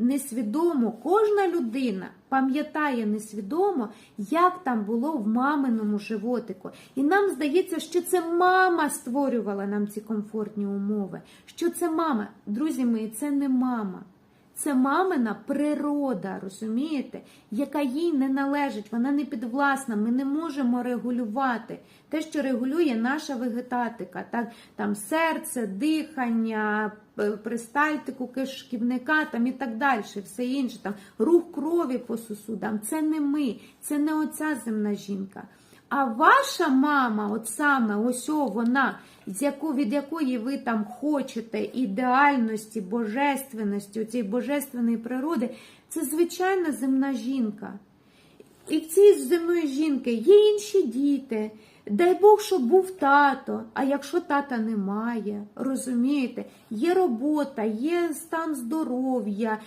несвідомо, кожна людина пам'ятає несвідомо, як там було в маминому животику. І нам здається, що це мама створювала нам ці комфортні умови. Що це мама. Друзі мої, це не мама. Це мамина природа, розумієте, яка їй не належить, вона не підвласна. Ми не можемо регулювати те, що регулює наша вегетатика, так там серце, дихання, пристальтику кишківника там і так далі, все інше, там рух крові по сусудам. Це не ми, це не оця земна жінка. А ваша мама, от саме ось вона, з яку, від якої ви там хочете ідеальності, божественності, цієї божественної природи, це звичайна земна жінка. І в цій земної жінки є інші діти. Дай Бог, щоб був тато. А якщо тата немає, розумієте, є робота, є стан здоров'я,